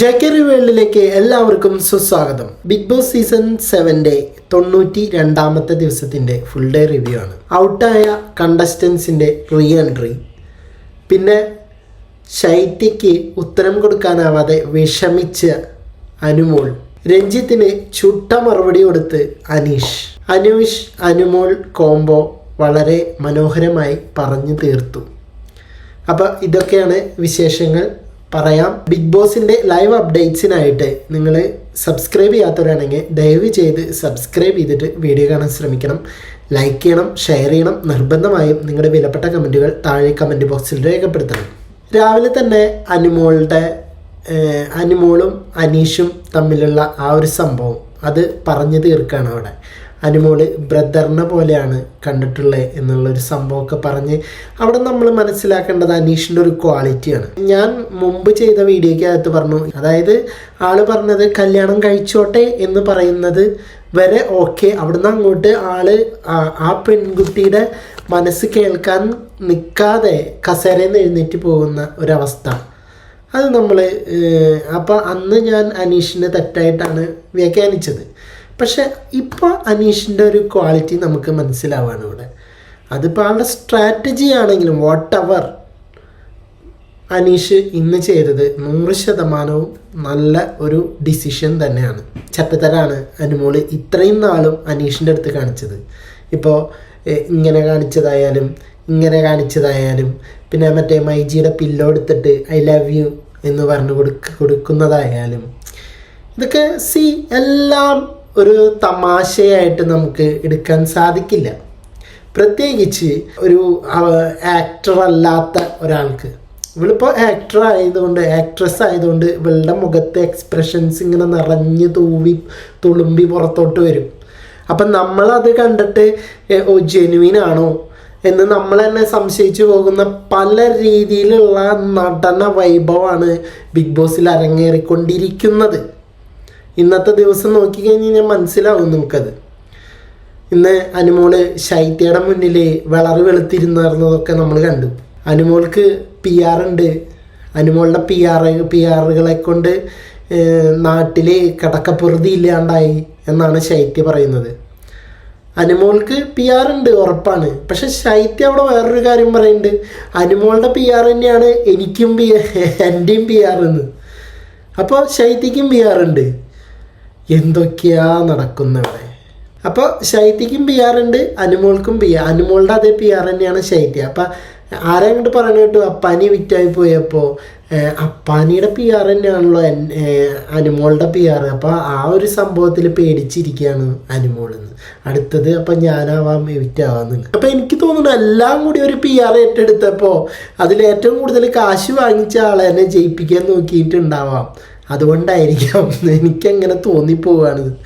J K വേൾഡിലേക്ക് എല്ലാവർക്കും സുസ്വാഗതം. ബിഗ് ബോസ് സീസൺ സെവന്റെ തൊണ്ണൂറ്റി രണ്ടാമത്തെ ദിവസത്തിന്റെ ഫുൾ ഡേ റിവ്യൂ ആണ്. ഔട്ടായ കണ്ടസ്റ്റൻസിന്റെ റീ എൻട്രി പിന്നെ ശൈത്യയ്ക്ക് ഉത്തരം കൊടുക്കാനാവാതെ വിഷമിച്ച അനുമോൾ. രഞ്ജിത്തിന് ചുട്ട മറുപടി കൊടുത്ത് അനീഷ്. അനൂഷ് അനുമോൾ കോംബോ വളരെ മനോഹരമായി പറഞ്ഞു തീർത്തു. അപ്പോൾ ഇതൊക്കെയാണ് വിശേഷങ്ങൾ. പറയാം. ബിഗ് ബോസിന്റെ ലൈവ് അപ്ഡേറ്റ്സിനായിട്ട് നിങ്ങൾ സബ്സ്ക്രൈബ് ചെയ്യാത്തവരാണെങ്കിൽ ദയവ് ചെയ്ത് സബ്സ്ക്രൈബ് ചെയ്തിട്ട് വീഡിയോ കാണാൻ ശ്രമിക്കണം. ലൈക്ക് ചെയ്യണം ഷെയർ ചെയ്യണം. നിർബന്ധമായും നിങ്ങളുടെ വിലപ്പെട്ട കമന്റുകൾ താഴെ കമന്റ് ബോക്സിൽ രേഖപ്പെടുത്തണം. രാവിലെ തന്നെ അനുമോളുടെ അനുമോളും അനീഷും തമ്മിലുള്ള ആ ഒരു സംഭവം. അത് പറഞ്ഞു തീർക്കുകയാണ് അവിടെ. അനുമോൾ ബ്രദറിനെ പോലെയാണ് കണ്ടിട്ടുള്ളത് എന്നുള്ളൊരു സംഭവമൊക്കെ പറഞ്ഞ് അവിടെ നമ്മൾ മനസ്സിലാക്കേണ്ടത് അനീഷിന്റെ ഒരു ക്വാളിറ്റിയാണ്. ഞാൻ മുമ്പ് ചെയ്ത വീഡിയോയ്ക്ക് വീഡിയോയ്ക്കകത്ത് പറഞ്ഞു അതായത് ആൾ പറഞ്ഞത് കല്യാണം കഴിച്ചോട്ടെ എന്ന് പറയുന്നത് വരെ ഓക്കെ. അവിടുന്ന് അങ്ങോട്ട് ആൾ ആ- ആ പെൺകുട്ടിയുടെ മനസ്സ് കേൾക്കാൻ നിൽക്കാതെ കസേരയിൽ നിന്ന് എഴുന്നേറ്റ് പോകുന്ന ഒരവസ്ഥ. അത് നമ്മൾ അപ്പോൾ അന്ന് ഞാൻ അനീഷിനെ തെറ്റായിട്ടാണ് വ്യാഖ്യാനിച്ചത്. പക്ഷെ ഇപ്പോൾ അനീഷിന്റെ ഒരു ക്വാളിറ്റി നമുക്ക് മനസ്സിലാവാണ് ഇവിടെ. അതിപ്പോൾ ആളുടെ സ്ട്രാറ്റജി ആണെങ്കിലും വാട്ട് എവർ അനീഷ് ഇന്ന് ചെയ്തത് നൂറ് ശതമാനവും നല്ല ഒരു ഡിസിഷൻ തന്നെയാണ്. ചട്ടത്തരാണ് അനുമോൾ ഇത്രയും നാളും അനീഷിന്റെ അടുത്ത് കാണിച്ചത്. ഇപ്പോൾ ഇങ്ങനെ കാണിച്ചതായാലും ഇങ്ങനെ കാണിച്ചതായാലും പിന്നെ മറ്റേ മൈജിയുടെ പില്ലോ എടുത്തിട്ട് ഐ ലവ് യു എന്ന് പറഞ്ഞു കൊടുക്ക കൊടുക്കുന്നതായാലും ഇതൊക്കെ സി എല്ലാം ഒരു തമാശയായിട്ട് നമുക്ക് എടുക്കാൻ സാധിക്കില്ല. പ്രത്യേകിച്ച് ഒരു ആക്ടർ അല്ലാത്ത ഒരാൾക്ക്. ഇവളിപ്പോൾ ആക്ടർ ആയതുകൊണ്ട് ആക്ട്രസ് ആയതുകൊണ്ട് ഇവളുടെ മുഖത്തെ എക്സ്പ്രഷൻസ് ഇങ്ങനെ നിറഞ്ഞു തൂവി തുളുമ്പി പുറത്തോട്ട് വരും. അപ്പം നമ്മളത് കണ്ടിട്ട് ഓ ജെനുവിൻ ആണോ? എന്ന് നമ്മൾ തന്നെ സംശയിച്ചു പോകുന്ന പല രീതിയിലുള്ള നടന വൈഭവമാണ് ബിഗ് ബോസിൽ അരങ്ങേറിക്കൊണ്ടിരിക്കുന്നത്. ഇന്നത്തെ ദിവസം നോക്കിക്കഴിഞ്ഞ് കഴിഞ്ഞാൽ മനസ്സിലാവും നിങ്ങൾക്കത് ഇന്ന് അനുമോൾ ശൈത്യയുടെ മുന്നിൽ വിളറ് വെളുത്തിരുന്നതൊക്കെ നമ്മൾ കണ്ടു. അനുമോൾക്ക് പി ആർ ഉണ്ട്. അനുമോളുടെ പി ആർ പി ആറുകളെ കൊണ്ട് നാട്ടിൽ കിടക്കപ്പുറതി ഇല്ലാണ്ടായി എന്നാണ് ശൈത്യ പറയുന്നത്. അനുമോൾക്ക് പി ആർ ഉണ്ട് ഉറപ്പാണ്. പക്ഷെ ശൈത്യ അവിടെ വേറൊരു കാര്യം പറയുന്നുണ്ട് അനുമോളുടെ പി ആർ തന്നെയാണ് എനിക്കും പി എന്റെയും പി ആർ എന്ന്. അപ്പോൾ ശൈത്യക്കും പി ആർ ഉണ്ട്. എന്തൊക്കെയാ നടക്കുന്നത് ഇവിടെ? അപ്പോൾ ശൈത്യക്കും പി ആർ ഉണ്ട് അനുമോൾക്കും പി ആർ അനുമോളുടെ അതേ പി ആർ തന്നെയാണ് ശൈത്യ. അപ്പം ആരെ അങ്ങോട്ട് പറഞ്ഞു കേട്ടു? അപ്പാനി വിറ്റായി പോയപ്പോൾ അപ്പാനിയുടെ പി ആർ തന്നെയാണല്ലോ അനുമോളുടെ പി ആർ അപ്പോൾ ആ ഒരു സംഭവത്തിൽ പേടിച്ചിരിക്കുകയാണ് അനുമോളെന്ന്. അടുത്തത് അപ്പം ഞാനാവാം വിറ്റാവാന്ന് അപ്പം എനിക്ക് തോന്നുന്നു എല്ലാം കൂടി ഒരു പി ആർ ഏറ്റെടുത്തപ്പോൾ അതിൽ ഏറ്റവും കൂടുതൽ കാശ് വാങ്ങിച്ച ആളെ എന്നെ ജയിപ്പിക്കാൻ നോക്കിയിട്ടുണ്ടാവാം. അതുകൊണ്ടായിരിക്കാം എനിക്കങ്ങനെ തോന്നിപ്പോവാണ്.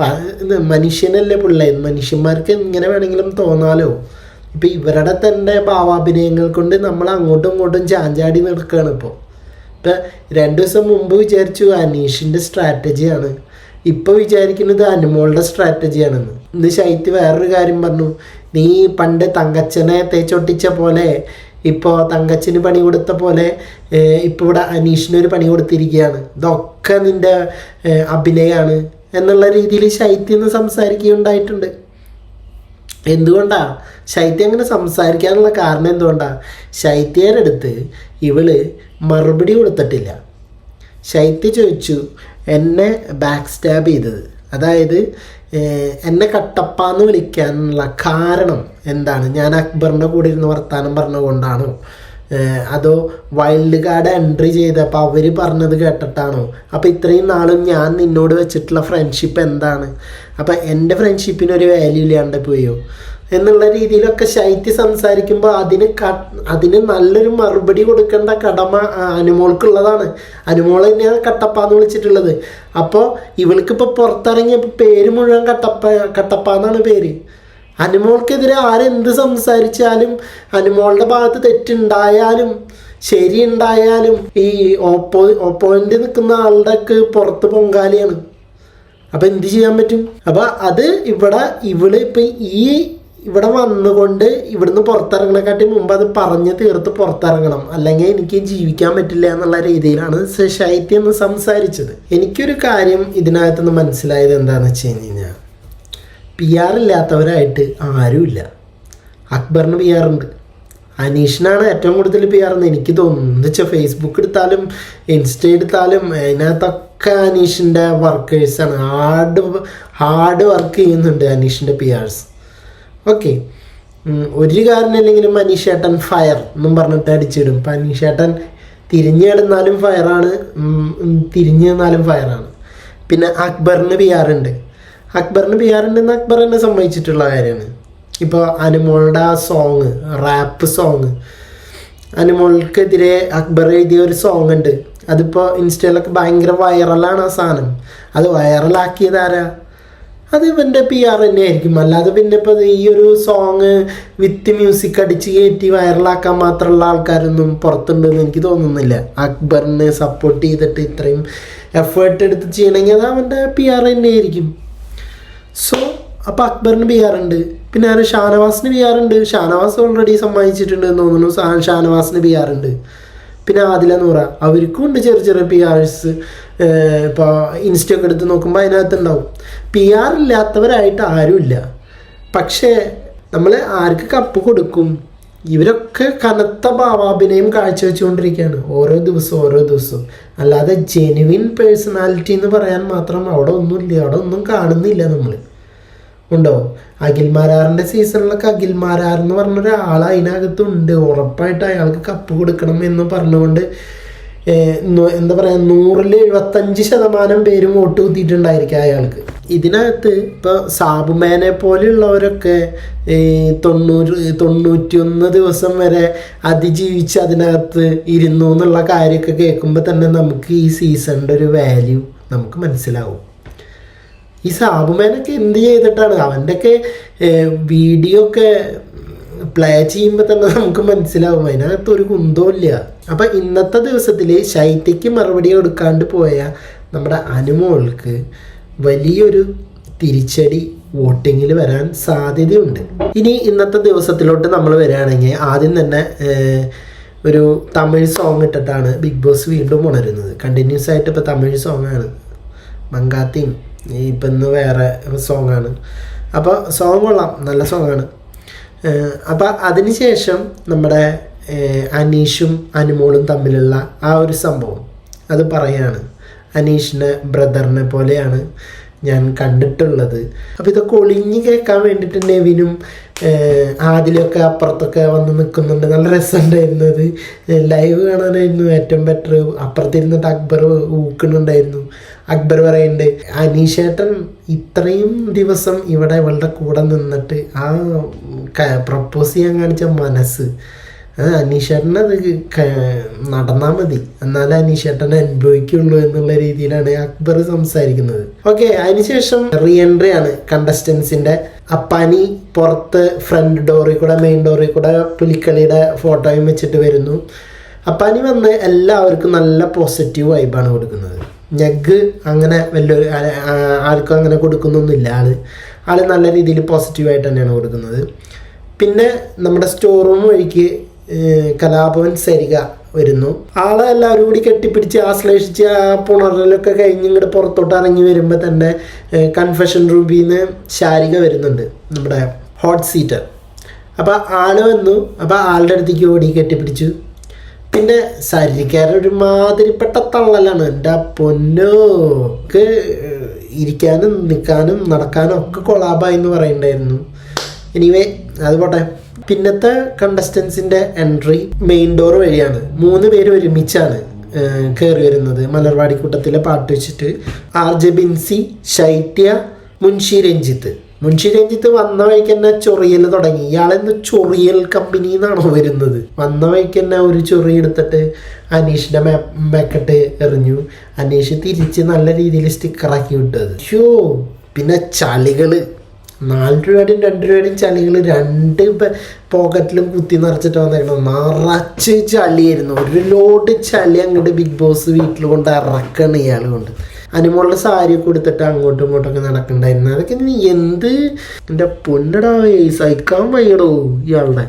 പ- ഇത് മനുഷ്യനല്ലേ പിള്ളേ? മനുഷ്യന്മാർക്ക് എങ്ങനെ വേണമെങ്കിലും തോന്നാലോ? ഇപ്പം ഇവരുടെ തന്നെ ഭാവാഭിനയങ്ങൾ കൊണ്ട് നമ്മൾ അങ്ങോട്ടും ഇങ്ങോട്ടും ചാഞ്ചാടി നടക്കുകയാണ് ഇപ്പോൾ ഇപ്പം രണ്ട് ദിവസം മുമ്പ് വിചാരിച്ചു അനീഷിന്റെ സ്ട്രാറ്റജിയാണ്. ഇപ്പോൾ വിചാരിക്കുന്നത് അനുമോളുടെ സ്ട്രാറ്റജിയാണെന്ന്. ഇന്ന് ശൈത്യ വേറൊരു കാര്യം പറഞ്ഞു. നീ പണ്ട് തങ്കച്ചനെ തേച്ചൊട്ടിച്ച പോലെ ഇപ്പോൾ തങ്കച്ചിന് പണി കൊടുത്ത പോലെ ഇപ്പോൾ ഇവിടെ അനീഷിനൊരു പണി കൊടുത്തിരിക്കുകയാണ്. ഇതൊക്കെ നിന്റെ അഭിനയമാണ് എന്നുള്ള രീതിയിൽ ശൈത്യം എന്ന് സംസാരിക്കുകയുണ്ടായിട്ടുണ്ട്. എന്തുകൊണ്ടാണ് ശൈത്യം അങ്ങനെ സംസാരിക്കാനുള്ള കാരണം എന്തുകൊണ്ടാണ് ശൈത്യയുടെ അടുത്ത് ഇവൾ മറുപടി കൊടുത്തിട്ടില്ല. ശൈത്യ ചോദിച്ചു എന്നെ ബാക്ക് സ്റ്റാബ് ചെയ്തത്. അതായത് എന്നെ കട്ടപ്പാന്ന് വിളിക്കാനുള്ള കാരണം എന്താണ്? ഞാൻ അക്ബറിന്റെ കൂടെ ഇരുന്ന് വർത്താനം പറഞ്ഞുകൊണ്ടാണോ. അതോ വൈൽഡ് കാർഡ് എൻട്രി ചെയ്തപ്പോൾ അവർ പറഞ്ഞത് കേട്ടിട്ടാണോ? അപ്പോൾ ഇത്രയും നാളും ഞാൻ നിന്നോട് വെച്ചിട്ടുള്ള ഫ്രണ്ട്ഷിപ്പ് എന്താണ്? അപ്പോൾ എന്റെ ഫ്രണ്ട്ഷിപ്പിന് ഒരു വാല്യൂ ഇല്ലാണ്ട് പോയോ? എന്നുള്ള രീതിയിലൊക്കെ ശൈത്യ സംസാരിക്കുമ്പോൾ അതിന് ക- അതിന് നല്ലൊരു മറുപടി കൊടുക്കേണ്ട കടമ അനുമോൾക്കുള്ളതാണ്. അനുമോൾ തന്നെയാണ് കട്ടപ്പാന്ന് വിളിച്ചിട്ടുള്ളത്. അപ്പോൾ ഇവൾക്കിപ്പോൾ പുറത്തിറങ്ങിയപ്പോൾ പേര് മുഴുവൻ കട്ടപ്പ കട്ടപ്പ എന്നാണ് പേര്. അനുമോൾക്കെതിരെ ആരെന്ത് സംസാരിച്ചാലും അനുമോളുടെ ഭാഗത്ത് തെറ്റുണ്ടായാലും ശരി ഉണ്ടായാലും ഈ ഓപ്പോ ഓപ്പോയിന്റ് നിൽക്കുന്ന ആളുടെ ഒക്കെ പുറത്ത് പൊങ്കാലിയാണ്. അപ്പം എന്ത് ചെയ്യാൻ പറ്റും? അപ്പം അത് ഇവിടെ ഇവൾ ഇപ്പം ഈ ഇവിടെ വന്നുകൊണ്ട് ഇവിടുന്ന് പുറത്തിറങ്ങണക്കാട്ടി മുമ്പ് അത് പറഞ്ഞ് തീർത്ത് പുറത്തിറങ്ങണം. അല്ലെങ്കിൽ എനിക്ക് ജീവിക്കാൻ പറ്റില്ല എന്നുള്ള രീതിയിലാണ് ശൈത്യം സംസാരിച്ചത്. എനിക്കൊരു കാര്യം ഇതിനകത്തുനിന്ന് മനസ്സിലായത് എന്താണെന്ന് വെച്ച് കഴിഞ്ഞ് കഴിഞ്ഞാൽ പി ആർ ഇല്ലാത്തവരായിട്ട് ആരുമില്ല. അക്ബറിന് പി ആർ ഉണ്ട്. അനീഷിനാണ് ഏറ്റവും കൂടുതൽ പി ആർ എന്ന് എനിക്ക് തോന്നുന്നു. എന്ന് വെച്ചാൽ ഫേസ്ബുക്ക് എടുത്താലും ഇൻസ്റ്റ എടുത്താലും അതിനകത്തൊക്കെ അനീഷിന്റെ വർക്കേഴ്സാണ് ഹാർഡ് ഹാർഡ് വർക്ക് ചെയ്യുന്നുണ്ട് അനീഷിന്റെ പി ആർസ് ഓക്കെ ഒരു കാരണമല്ലെങ്കിലും അനീഷേട്ടൻ ഫയർ എന്നും പറഞ്ഞിട്ട് അടിച്ചിടും. ഇപ്പം അനീഷേട്ടൻ തിരിഞ്ഞു കിടന്നാലും ഫയറാണ് തിരിഞ്ഞു നിന്നാലും ഫയറാണ് പിന്നെ അക്ബറിന് പി ആർ ഉണ്ട്. അക്ബറിന് പി ആർ ഉണ്ടെന്ന് അക്ബർ തന്നെ സമ്മതിച്ചിട്ടുള്ള കാര്യമാണ്. ഇപ്പോൾ അനുമോളുടെ ആ സോങ് റാപ്പ് സോങ് അനുമോൾക്കെതിരെ അക്ബർ എഴുതിയ ഒരു സോങ് ഉണ്ട്. അതിപ്പോൾ ഇൻസ്റ്റയിലൊക്കെ ഭയങ്കര വൈറലാണ് ആ സാധനം. അത് വൈറലാക്കിയത് ആരാ? അത് ഇവന്റെ പി ആർ തന്നെയായിരിക്കും. അല്ലാതെ പിന്നെ ഇപ്പോൾ ഈ ഒരു സോങ് വിത്ത് മ്യൂസിക് അടിച്ച് കയറ്റി വൈറലാക്കാൻ മാത്രമുള്ള ആൾക്കാരൊന്നും പുറത്തുണ്ടെന്ന് എനിക്ക് തോന്നുന്നില്ല. അക്ബറിനെ സപ്പോർട്ട് ചെയ്തിട്ട് ഇത്രയും എഫേർട്ട് എടുത്ത് ചെയ്യണമെങ്കിൽ അത് അവന്റെ പി ആർ തന്നെയായിരിക്കും. സോ അപ്പോൾ അക്ബറിന് പി ഉണ്ട്. പിന്നെ ആരും ഷാനവാസിന് പി ഉണ്ട്. ഷാനവാസ് ഓൾറെഡി സമ്മതിച്ചിട്ടുണ്ട് എന്ന് തോന്നുന്നു ഷാനവാസിന് പി ആർ ഉണ്ട്. പിന്നെ ആദില നൂറ. അവർക്കും ഉണ്ട് ചെറിയ ചെറിയ പി ആർസ് ഇപ്പോൾ ഇൻസ്റ്റയൊക്കെ എടുത്ത് നോക്കുമ്പോൾ അതിനകത്ത് ഉണ്ടാവും പി ആർ ഇല്ലാത്തവരായിട്ട് ആരുമില്ല. പക്ഷേ നമ്മൾ ആർക്ക് കപ്പ് കൊടുക്കും? ഇവരൊക്കെ കനത്ത ഭാവാഭിനയം കാഴ്ചവെച്ചുകൊണ്ടിരിക്കുകയാണ്. ഓരോ ദിവസവും ഓരോ ദിവസവും. അല്ലാതെ ജെനുവിൻ പേഴ്സണാലിറ്റി എന്ന് പറയാൻ മാത്രം അവിടെ ഒന്നുമില്ല. അവിടെ ഒന്നും കാണുന്നില്ല നമ്മൾ ഉണ്ടോ? അഖിൽമാരാറിന്റെ സീസണിലൊക്കെ അഖിൽമാരാർ എന്ന് പറഞ്ഞൊരാൾ അതിനകത്തുണ്ട്. ഉറപ്പായിട്ട് അയാൾക്ക് കപ്പ് കൊടുക്കണം എന്ന് പറഞ്ഞുകൊണ്ട് എന്താ പറയുക നൂറിൽ എഴുപത്തഞ്ച് ശതമാനം പേരും വോട്ട് കുത്തിയിട്ടുണ്ടായിരിക്കും അയാൾക്ക്. ഇതിനകത്ത് ഇപ്പോൾ സാബുമേനെ പോലെയുള്ളവരൊക്കെ ഈ തൊണ്ണൂറ് തൊണ്ണൂറ്റിയൊന്ന് ദിവസം വരെ അതിജീവിച്ച് അതിനകത്ത് ഇരുന്നു എന്നുള്ള കാര്യമൊക്കെ കേൾക്കുമ്പോൾ തന്നെ നമുക്ക് ഈ സീസണിന്റെ ഒരു വാല്യൂ നമുക്ക് മനസ്സിലാവും. ഈ സാബുമേനൊക്കെ എന്ത് ചെയ്തിട്ടാണ്? അവന്റെയൊക്കെ വീഡിയോ ഒക്കെ പ്ലേ ചെയ്യുമ്പോൾ തന്നെ നമുക്ക് മനസ്സിലാവും. അതിനകത്ത് ഒരു കുന്തമില്ല അപ്പം ഇന്നത്തെ ദിവസത്തിൽ ശൈത്യയ്ക്ക് മറുപടി കൊടുക്കാണ്ട് പോയ നമ്മുടെ അനുമോൾക്ക് വലിയൊരു തിരിച്ചടി വോട്ടിങ്ങിൽ വരാൻ സാധ്യതയുണ്ട്. ഇനി ഇന്നത്തെ ദിവസത്തിലോട്ട് നമ്മൾ വരികയാണെങ്കിൽ ആദ്യം തന്നെ ഒരു തമിഴ് സോങ് ഇട്ടിട്ടാണ് ബിഗ് ബോസ് വീണ്ടും ഉണരുന്നത്. കണ്ടിന്യൂസ് ആയിട്ട് ഇപ്പോൾ തമിഴ് സോങ്ങാണ് മങ്കാത്തിയും ഇപ്പം ഇന്ന് വേറെ സോങ്ങാണ് അപ്പോൾ സോങ് കൊള്ളാം. നല്ല സോങ്ങാണ് അപ്പോൾ അതിനുശേഷം നമ്മുടെ അനീഷും അനുമോളും തമ്മിലുള്ള ആ ഒരു സംഭവം. അത് പറയാണ് അനീഷിനെ ബ്രദറിനെ പോലെയാണ് ഞാൻ കണ്ടിട്ടുള്ളത്. അപ്പോൾ ഇതൊക്കെ ഒളിഞ്ഞു കേൾക്കാൻ വേണ്ടിയിട്ട് നെവിനും ആദിലൊക്കെ അപ്പുറത്തൊക്കെ വന്ന് നിൽക്കുന്നുണ്ട്. നല്ല രസമുണ്ടായിരുന്നു അത് ലൈവ് കാണാനായിരുന്നു ഏറ്റവും ബെറ്റർ അപ്പുറത്തിരുന്നിട്ട് അക്ബർ ഊക്കുന്നുണ്ടായിരുന്നു. അക്ബർ പറയുന്നുണ്ട് അനീഷേട്ടൻ ഇത്രയും ദിവസം ഇവിടെ ഇവളുടെ കൂടെ നിന്നിട്ട് ആ പ്രപ്പോസ് ചെയ്യാൻ കാണിച്ച മനസ്സ് അത് നടന്നാൽ മതി. എന്നാലേ അനീഷേട്ടൻ അനുഭവിക്കുള്ളൂ എന്നുള്ള രീതിയിലാണ് അക്ബർ സംസാരിക്കുന്നത്. ഓക്കെ അതിനുശേഷം റീ എൻട്രി ആണ് കണ്ടസ്റ്റൻസിന്റെ അപ്പാനി പുറത്ത് ഫ്രണ്ട് ഡോറിൽ കൂടെ മെയിൻ ഡോറിൽ കൂടെ പുലിക്കളിയുടെ ഫോട്ടോയും വെച്ചിട്ട് വരുന്നു. അപ്പാനി വന്ന് എല്ലാവർക്കും നല്ല പോസിറ്റീവ് വൈബാണ് കൊടുക്കുന്നത്. ഞഗ് അങ്ങനെ വലിയൊരു ആർക്കും അങ്ങനെ കൊടുക്കുന്നൊന്നുമില്ല. ആൾ ആൾ നല്ല രീതിയിൽ പോസിറ്റീവായിട്ട് തന്നെയാണ് കൊടുക്കുന്നത്. പിന്നെ നമ്മുടെ സ്റ്റോർ റൂം വഴിക്ക് കലാഭവൻ സരിക വരുന്നു. ആളെ എല്ലാവരും കൂടി കെട്ടിപ്പിടിച്ച് ആശ്ലേഷിച്ച് ആ പുണറലൊക്കെ കഴിഞ്ഞ് ഇങ്ങോട്ട് പുറത്തോട്ട് ഇറങ്ങി വരുമ്പോൾ തന്നെ കൺഫെഷൻ റൂബിന്ന് ശാരിക വരുന്നുണ്ട് നമ്മുടെ ഹോട്ട് സീറ്റർ അപ്പോൾ ആൾ വന്നു. അപ്പോൾ ആളുടെ അടുത്തേക്ക് ഓടി കെട്ടിപ്പിടിച്ചു. പിന്നെ ശരീരക്കാരൻ ഒരു മാതിരിപ്പെട്ട തള്ളലാണ്. എന്റെ പൊന്നോക്ക് ഇരിക്കാനും നിൽക്കാനും നടക്കാനും ഒക്കെ കൊളാബായി എന്ന് പറയണ്ടായിരുന്നു എനിവേ അത് പോട്ടെ. പിന്നത്തെ കണ്ടസ്റ്റൻസിന്റെ എൻട്രി മെയിൻ ഡോർ വഴിയാണ്. മൂന്ന് പേര് ഒരുമിച്ചാണ് കയറി വരുന്നത്. മലർവാടി കൂട്ടത്തിലെ പാട്ട് വെച്ചിട്ട്. ആർ ജെ ബിൻസി ശൈത്യ മുൻഷി രഞ്ജിത്ത്. മുൻഷി രഞ്ജിത്ത് വന്ന വഴിക്ക് തന്നെ ചൊറിയൽ തുടങ്ങി. ഇയാളെന്ന് ചൊറിയൽ കമ്പനി എന്നാണോ വരുന്നത്. വന്ന വഴിക്ക് തന്നെ ഒരു ചൊറി എടുത്തിട്ട് അനീഷിന്റെ മേ- മെക്കെട്ട് എറിഞ്ഞു. അനീഷ് തിരിച്ച് നല്ല രീതിയിൽ സ്റ്റിക്കറാക്കി വിട്ടത്. ഷോ പിന്നെ ചളികൾ. നാല് രൂപയുടെയും രണ്ട് രൂപയുടെയും ചളികൾ രണ്ട് പോക്കറ്റിലും കുത്തി നിറച്ചിട്ട് വന്നേക്കണം നിറച്ച് ചളിയായിരുന്നു. ഒരു ലോട്ട് ചളി അങ്ങോട്ട് ബിഗ് ബോസ് വീട്ടിൽ കൊണ്ട് ഇറക്കണം ഇയാൾ കൊണ്ട്. അനുമോളുടെ സാരി കൊടുത്തിട്ട് അങ്ങോട്ടും ഇങ്ങോട്ടും ഒക്കെ നടക്കണ്ടായിരുന്നു. അതൊക്കെ നീ എന്ത്? എന്റെ പൊന്നടാ സഹിക്കാൻ വയ്യടോ ഇയാളുടെ.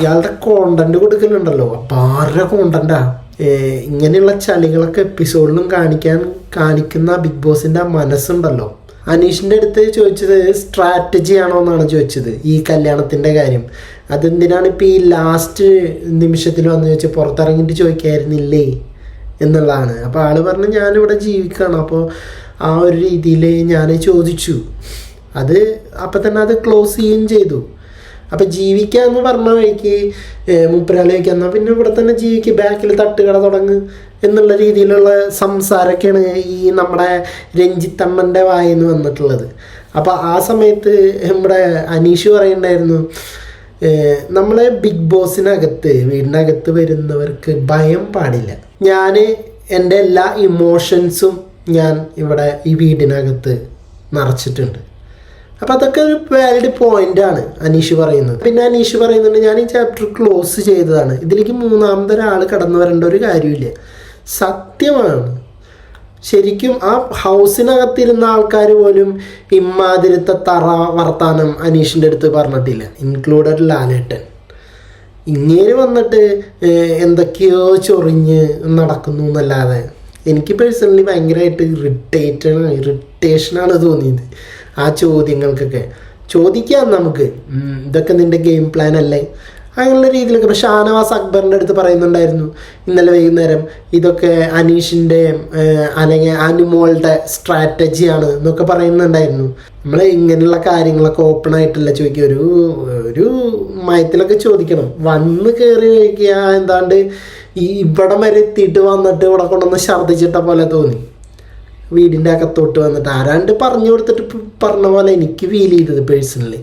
ഇയാളുടെ കോണ്ടന്റ് കൊടുക്കലുണ്ടല്ലോ. അപ്പം ആരുടെ കോണ്ടന്റാ ഇങ്ങനെയുള്ള ചളികളൊക്കെ എപ്പിസോഡിലും കാണിക്കാൻ കാണിക്കുന്ന ബിഗ് ബോസിന്റെ മനസ്സുണ്ടല്ലോ. അനീഷിന്റെ അടുത്ത് ചോദിച്ചത് സ്ട്രാറ്റജി ആണോ എന്നാണ് ചോദിച്ചത് ഈ കല്യാണത്തിന്റെ കാര്യം. അതെന്തിനാണ് ഇപ്പോൾ ഈ ലാസ്റ്റ് നിമിഷത്തിൽ വന്ന് ചോദിച്ചാൽ പുറത്തിറങ്ങിയിട്ട് ചോദിക്കായിരുന്നില്ലേ എന്നുള്ളതാണ്. അപ്പോൾ ആൾ പറഞ്ഞു ഞാനിവിടെ ജീവിക്കുകയാണ് അപ്പോൾ ആ ഒരു രീതിയിൽ ഞാൻ ചോദിച്ചു. അത് അപ്പം തന്നെ അത് ക്ലോസ് ചെയ്യുകയും ചെയ്തു. അപ്പം ജീവിക്കുക എന്ന് പറഞ്ഞ വഴിക്ക് മൂപ്പരാലേക്ക് എന്നാൽ പിന്നെ ഇവിടെ തന്നെ ജീവിക്കുക ബാക്കിൽ തട്ടുകട തുടങ്ങ് എന്നുള്ള രീതിയിലുള്ള സംസാരമൊക്കെയാണ് ഈ നമ്മുടെ രഞ്ജിത്തമ്മന്റെ വായിന്ന് വന്നിട്ടുള്ളത്. അപ്പോൾ ആ സമയത്ത് നമ്മുടെ അനീഷ് പറയുണ്ടായിരുന്നു നമ്മളെ ബിഗ് ബോസിനകത്ത് വീടിനകത്ത് വരുന്നവർക്ക് ഭയം പാടില്ല. ഞാൻ എന്റെ എല്ലാ ഇമോഷൻസും ഞാൻ ഇവിടെ ഈ വീടിനകത്ത് നിറച്ചിട്ടുണ്ട്. അപ്പം അതൊക്കെ ഒരു വാലിഡ് പോയിന്റ് ആണ് അനീഷ് പറയുന്നത്. പിന്നെ അനീഷ് പറയുന്നുണ്ട് ഞാൻ ഈ ചാപ്റ്റർ ക്ലോസ് ചെയ്തതാണ്. ഇതിലേക്ക് മൂന്നാമതൊരാൾ കടന്നു വരേണ്ട ഒരു കാര്യമില്ല. സത്യമാണ്. ശരിക്കും ആ ഹൗസിനകത്തിരുന്ന ആൾക്കാർ പോലും ഇമ്മാതിരത്തെ തറ വർത്താനം അനീഷിന്റെ അടുത്ത് പറഞ്ഞിട്ടില്ല. ഇൻക്ലൂഡഡ് ലാലേട്ടൻ. ഇങ്ങനെ വന്നിട്ട് എന്തൊക്കെയോ ചൊറിഞ്ഞ് നടക്കുന്നു എന്നല്ലാതെ. എനിക്ക് പേഴ്സണലി ഭയങ്കരമായിട്ട് ഇറിറ്റേറ്റഡ് ഇറിറ്റേഷനാണ് തോന്നിയത്. ആ ചോദ്യങ്ങൾക്കൊക്കെ ചോദിക്കാം നമുക്ക്. ഇതൊക്കെ നിന്റെ ഗെയിം പ്ലാൻ അല്ലേ? അങ്ങനെയുള്ള രീതിയിലൊക്കെ. ഇപ്പോൾ ഷാനവാസ് അക്ബറിന്റെ അടുത്ത് പറയുന്നുണ്ടായിരുന്നു ഇന്നലെ വൈകുന്നേരം ഇതൊക്കെ അനീഷിന്റെ അല്ലെങ്കിൽ അനുമോളുടെ സ്ട്രാറ്റജിയാണ് എന്നൊക്കെ പറയുന്നുണ്ടായിരുന്നു. നമ്മൾ ഇങ്ങനെയുള്ള കാര്യങ്ങളൊക്കെ ഓപ്പൺ ആയിട്ടല്ല ചോദിക്കുക? ഒരു ഒരു മയത്തിലൊക്കെ ചോദിക്കണം. വന്ന് കയറി കഴിക്കുക എന്താണ്ട് ഈ ഇവിടം വരെ എത്തിയിട്ട് വന്നിട്ട് ഇവിടെ കൊണ്ടുവന്ന് ഛർദ്ദിച്ചിട്ട പോലെ തോന്നി. വീടിന്റെ അകത്തോട്ട് വന്നിട്ട് ആരാണ്ട് പറഞ്ഞു കൊടുത്തിട്ട് പറഞ്ഞ പോലെ എനിക്ക് ഫീൽ ചെയ്തത് പേഴ്സണലി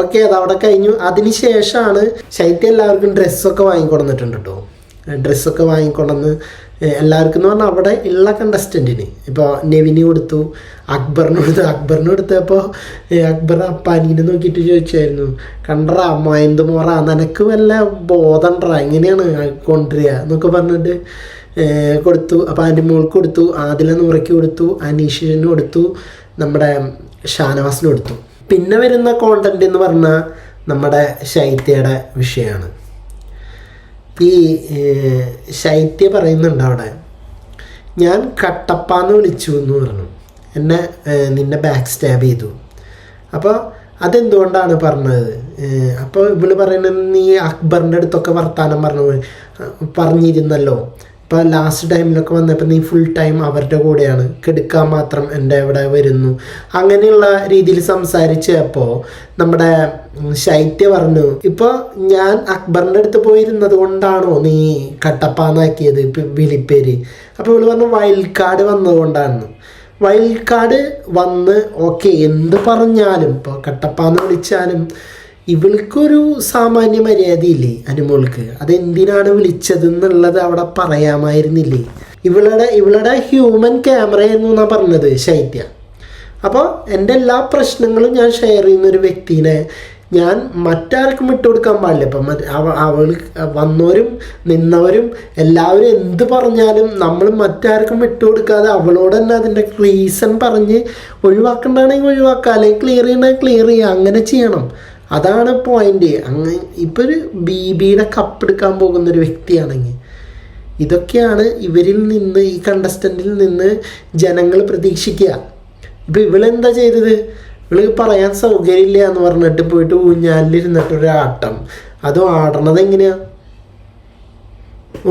ഓക്കെ അത് അവിടെ കഴിഞ്ഞു. അതിന് ശേഷമാണ് ശൈത്യം എല്ലാവർക്കും ഡ്രസ്സൊക്കെ വാങ്ങിക്കൊണ്ടിട്ടുണ്ട് കേട്ടോ ഡ്രസ്സൊക്കെ വാങ്ങിക്കൊണ്ടെന്ന് എല്ലാവർക്കും എന്ന് പറഞ്ഞാൽ അവിടെ ഉള്ള കണ്ടസ്റ്റന്റിന് ഇപ്പോൾ നെവിന് കൊടുത്തു അക്ബറിന് കൊടുത്തു. അക്ബറിന് കൊടുത്തപ്പോൾ അക്ബർ അപ്പാനീനെ നോക്കിയിട്ട് ചോദിച്ചായിരുന്നു കണ്ടറാ മയന്ത് മോറ? നിനക്ക് വല്ല ബോധണ്ടാ എങ്ങനെയാണ് കൊണ്ടുവരിക? എന്നൊക്കെ പറഞ്ഞിട്ട് കൊടുത്തു. അപ്പോൾ അതിന്റെ മോൾക്ക് കൊടുത്തു ആദില നൂറയ്ക്ക് കൊടുത്തു അനീഷിന് കൊടുത്തു നമ്മുടെ ഷാനവാസിന് കൊടുത്തു. പിന്നെ വരുന്ന കോണ്ടന്റ് എന്ന് പറഞ്ഞാൽ നമ്മുടെ ശൈത്യയുടെ വിഷയമാണ്. ഈ ശൈത്യ പറയുന്നുണ്ട് അവിടെ ഞാൻ കട്ടപ്പാന്ന് വിളിച്ചു എന്ന് പറഞ്ഞു. എന്നെ നിന്നെ ബാക്ക് സ്റ്റാബ് ചെയ്തു. അപ്പോൾ അതെന്തുകൊണ്ടാണ് പറഞ്ഞത്? അപ്പോൾ ഇവൾ പറയുന്നത് നീ അക്ബറിന്റെ അടുത്തൊക്കെ വർത്താനം പറഞ്ഞു പറഞ്ഞിരുന്നല്ലോ. ഇപ്പോൾ ലാസ്റ്റ് ടൈമിലൊക്കെ വന്നപ്പോൾ നീ ഫുൾ ടൈം അവരുടെ കൂടെയാണ്. കെടുക്കാൻ മാത്രം എന്റെ ഇവിടെ വരുന്നു. അങ്ങനെയുള്ള രീതിയിൽ സംസാരിച്ചപ്പോൾ നമ്മുടെ ശൈത്യ പറഞ്ഞു ഇപ്പോൾ ഞാൻ അക്ബറിന്റെ അടുത്ത് പോയിരുന്നത് കൊണ്ടാണോ നീ കട്ടപ്പാന്നാക്കിയത് വിളിപ്പേര്? അപ്പോൾ ഇവൾ പറഞ്ഞു വൈൽഡ് കാർഡ് വന്നതുകൊണ്ടാണ് വൈൽഡ് കാർഡ് വന്ന് ഓക്കെ എന്ത് പറഞ്ഞാലും ഇപ്പോൾ കട്ടപ്പാന്ന് വിളിച്ചാലും ഇവൾക്കൊരു സാമാന്യ മര്യാദയില്ലേ അനുമോൾക്ക്? അതെന്തിനാണ് വിളിച്ചത് എന്നുള്ളത് അവിടെ പറയാമായിരുന്നില്ലേ? ഇവളുടെ ഇവളുടെ ഹ്യൂമൻ ക്യാമറയായിരുന്നു എന്നാണ് പറഞ്ഞത് ശൈത്യ. അപ്പോൾ എന്റെ എല്ലാ പ്രശ്നങ്ങളും ഞാൻ ഷെയർ ചെയ്യുന്ന ഒരു വ്യക്തിനെ ഞാൻ മറ്റാർക്കും വിട്ടുകൊടുക്കാൻ പാടില്ല. ഇപ്പം അവൾ വന്നവരും നിന്നവരും എല്ലാവരും എന്ത് പറഞ്ഞാലും നമ്മൾ മറ്റാർക്കും വിട്ടുകൊടുക്കാതെ അവളോട് തന്നെ അതിന്റെ റീസൺ പറഞ്ഞ് ഒഴിവാക്കേണ്ടതാണെങ്കിൽ ഒഴിവാക്കുക. അല്ലെങ്കിൽ ക്ലിയർ ചെയ്യണമെങ്കിൽ ക്ലിയർ ചെയ്യുക. അങ്ങനെ ചെയ്യണം. അതാണ് പോയിന്റ് അങ്ങ് ഇപ്പൊ ഒരു ബി ബിയുടെ കപ്പ് എടുക്കാൻ പോകുന്ന ഒരു വ്യക്തിയാണെങ്കിൽ ഇതൊക്കെയാണ് ഇവരിൽ നിന്ന് ഈ കണ്ടസ്റ്റന്റിൽ നിന്ന് ജനങ്ങൾ പ്രതീക്ഷിക്കുക. ഇപ്പൊ ഇവളെന്താ ചെയ്തത്? ഇവൾ പറയാൻ സൗകര്യമില്ല എന്ന് പറഞ്ഞിട്ട് പോയിട്ട് ഊഞ്ഞാലിരുന്നിട്ട് ഒരു ആട്ടം. അത് ആടണത് എങ്ങനെയാ?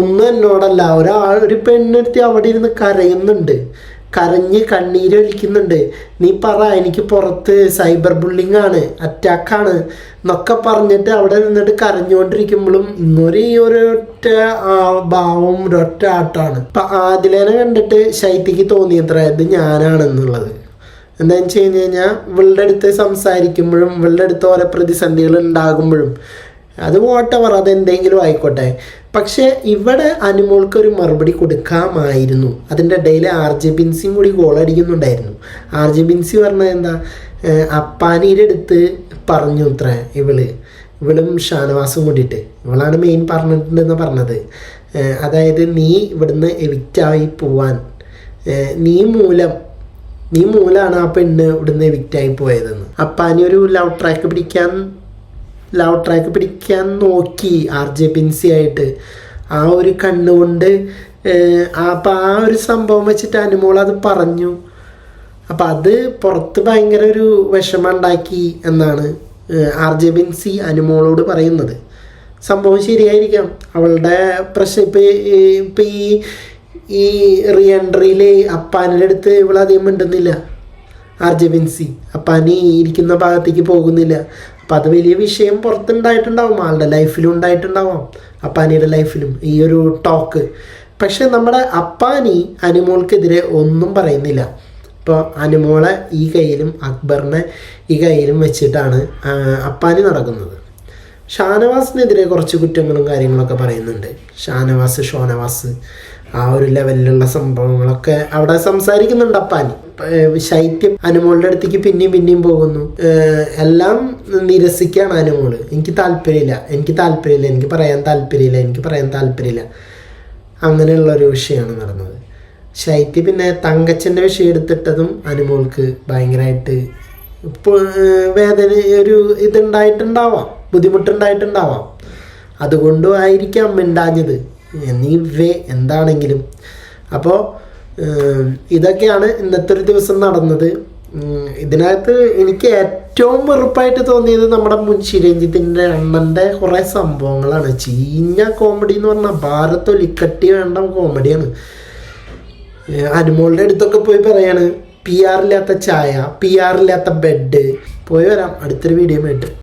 ഒന്നും എന്നോടല്ല. ഒരാൾ ഒരു പെണ്ണെടുത്തി അവിടെ ഇരുന്ന് കരയുന്നുണ്ട്. കരഞ്ഞ് കണ്ണീരൊലിക്കുന്നുണ്ട് നീ പറ എനിക്ക് പുറത്ത് സൈബർ ബുള്ളിങ് ആണ് അറ്റാക്കാണ് എന്നൊക്കെ പറഞ്ഞിട്ട് അവിടെ നിന്നിട്ട് കരഞ്ഞുകൊണ്ടിരിക്കുമ്പോഴും ഇന്നൊരു ഈ ഒരൊറ്റ ഭാവം ഒരൊറ്റ ആട്ടമാണ് അപ്പൊ ആദിലേനെ കണ്ടിട്ട് ശൈത്യക്ക് തോന്നിയത്ര ഇത് ഞാനാണെന്നുള്ളത്. എന്താണെന്ന് വെച്ച് കഴിഞ്ഞ് കഴിഞ്ഞാൽ ഇവളുടെ അടുത്ത് സംസാരിക്കുമ്പോഴും ഇവളുടെ അടുത്ത് ഓരോ പ്രതിസന്ധികൾ ഉണ്ടാകുമ്പോഴും അത് വാട്ടവർ അതെന്തെങ്കിലും ആയിക്കോട്ടെ. പക്ഷേ ഇവിടെ അനുമോൾക്ക് ഒരു മറുപടി കൊടുക്കാമായിരുന്നു. അതിന്റെ ഇടയിൽ ആർ ജെ ബിൻസിയും കൂടി ഗോൾ അടിക്കുന്നുണ്ടായിരുന്നു. ആർ ജെ ബിൻസി പറഞ്ഞത് എന്താ? അപ്പാനീടെ അടുത്ത് പറഞ്ഞു ഇത്ര ഇവൾ ഇവളും ഷാനവാസും കൂടിയിട്ട്. ഇവളാണ് മെയിൻ പറഞ്ഞിട്ടുണ്ടെന്ന് പറഞ്ഞത്. അതായത് നീ ഇവിടുന്ന് എവിക്റ്റായി പോവാൻ. നീ മൂലം നീ മൂലാണ് ആ പെണ്ണ് ഇവിടുന്ന് എവിക്റ്റായി പോയതെന്ന്. അപ്പാനി ഒരു ലവ് ട്രാക്ക് പിടിക്കാൻ ലവ് ട്രാക്ക് പിടിക്കാൻ നോക്കി ആർ ജെ ബിൻസി ആയിട്ട് ആ ഒരു കണ്ണുകൊണ്ട് അപ്പം ആ ഒരു സംഭവം വെച്ചിട്ട് അനുമോൾ അത് പറഞ്ഞു. അപ്പം അത് പുറത്ത് ഭയങ്കര ഒരു വിഷമം ഉണ്ടാക്കി എന്നാണ് ആർ ജെ ബിൻസി അനുമോളോട് പറയുന്നത്. സംഭവം ശരിയായിരിക്കാം. അവളുടെ പ്രശ്നം ഇപ്പം ഇപ്പം ഈ ഈ റീ എൻട്രിയിൽ അപ്പാനിന്റെ അടുത്ത് ഇവളധികം മിണ്ടുന്നില്ല. ആർ ജെ ബിൻസി അപ്പാനി ഇരിക്കുന്ന ഭാഗത്തേക്ക് പോകുന്നില്ല. അപ്പം അത് വലിയ വിഷയം പുറത്തുണ്ടായിട്ടുണ്ടാവും ആളുടെ ലൈഫിലും ഉണ്ടായിട്ടുണ്ടാവാം. അപ്പാനിയുടെ ലൈഫിലും ഈ ഒരു ടോക്ക് പക്ഷെ നമ്മുടെ അപ്പാനി അനുമോൾക്കെതിരെ ഒന്നും പറയുന്നില്ല. ഇപ്പോൾ അനുമോളെ ഈ കയ്യിലും അക്ബറിനെ ഈ കയ്യിലും വെച്ചിട്ടാണ് അപ്പാനി നടക്കുന്നത്. ഷാനവാസിനെതിരെ കുറച്ച് കുറ്റങ്ങളും കാര്യങ്ങളൊക്കെ പറയുന്നുണ്ട്. ഷാനവാസ് ഷോനവാസ് ആ ഒരു ലെവലിലുള്ള സംഭവങ്ങളൊക്കെ അവിടെ സംസാരിക്കുന്നുണ്ട് അപ്പാനി. ശൈത്യം അനുമോളുടെ അടുത്തേക്ക് പിന്നെയും പിന്നെയും പോകുന്നു. എല്ലാം നിരസിക്കുകയാണ് അനുമോൾ. എനിക്ക് താല്പര്യമില്ല. എനിക്ക് താല്പര്യമില്ല. എനിക്ക് പറയാൻ താല്പര്യമില്ല. എനിക്ക് പറയാൻ താല്പര്യമില്ല. അങ്ങനെയുള്ള ഒരു വിഷയമാണ് നടന്നത്. ശൈത്യ പിന്നെ തങ്കച്ചന്റെ വിഷയം എടുത്തിട്ടതും അനുമോൾക്ക് ഭയങ്കരമായിട്ട് ഇപ്പോൾ വേദന ഒരു ഇതുണ്ടായിട്ടുണ്ടാവാം. ബുദ്ധിമുട്ടുണ്ടായിട്ടുണ്ടാവാം. അതുകൊണ്ടും ആയിരിക്കാം മിണ്ടാഞ്ഞത്. നീ വേ എന്താണെങ്കിലും. അപ്പോൾ ഇതൊക്കെയാണ് ഇന്നത്തെ ഒരു ദിവസം നടന്നത്. ഇതിനകത്ത് എനിക്ക് ഏറ്റവും വെറുപ്പായിട്ട് തോന്നിയത് നമ്മുടെ മുൻഷി രഞ്ജിത്തിന്റെ അണ്ണന്റെ കുറേ സംഭവങ്ങളാണ്. ചീഞ്ഞ കോമഡി എന്ന് പറഞ്ഞാൽ ഭാരത് ഒലിക്കട്ടി വേണ്ട കോമഡിയാണ് അനുമോളുടെ അടുത്തൊക്കെ പോയി പറയാണ് പി ആറില്ലാത്ത ചായ പി ആറില്ലാത്ത ബെഡ് പോയി വരാം അടുത്തൊരു വീഡിയോ ആയിട്ട്.